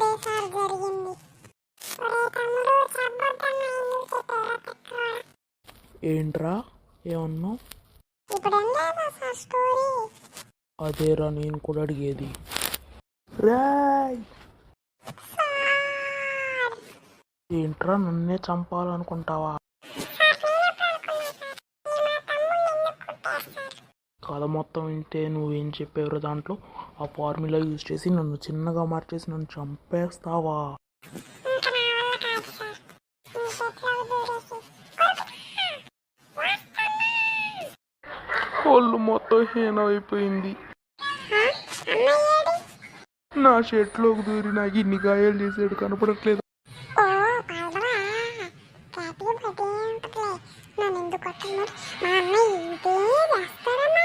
అదే సార్ జరిగింది? ఏంట్రా? ఏమన్నావు? ఇప్పుడు ఏం లేదా సార్ స్టోరీ. అదేరా నేను కూడా అడిగేది. రాయ్! సార్! ఏంట్రా నన్నే చంపాలనుకుంటావా? కథ మొత్తం వింటే నువ్వేం చెప్పేవారు దాంట్లో? ఆ ఫార్ములా యూజ్ చేసి నన్ను చిన్నగా మార్చేసి నన్ను చంపేస్తావా? నా ఒళ్ళు మొత్తం హీనమైపోయింది. నా షర్ట్లోకి దూరి నాకు ఇన్ని గాయాలు చేసాడు కనపడట్లేదు. మా అన్నయ్య ఇదే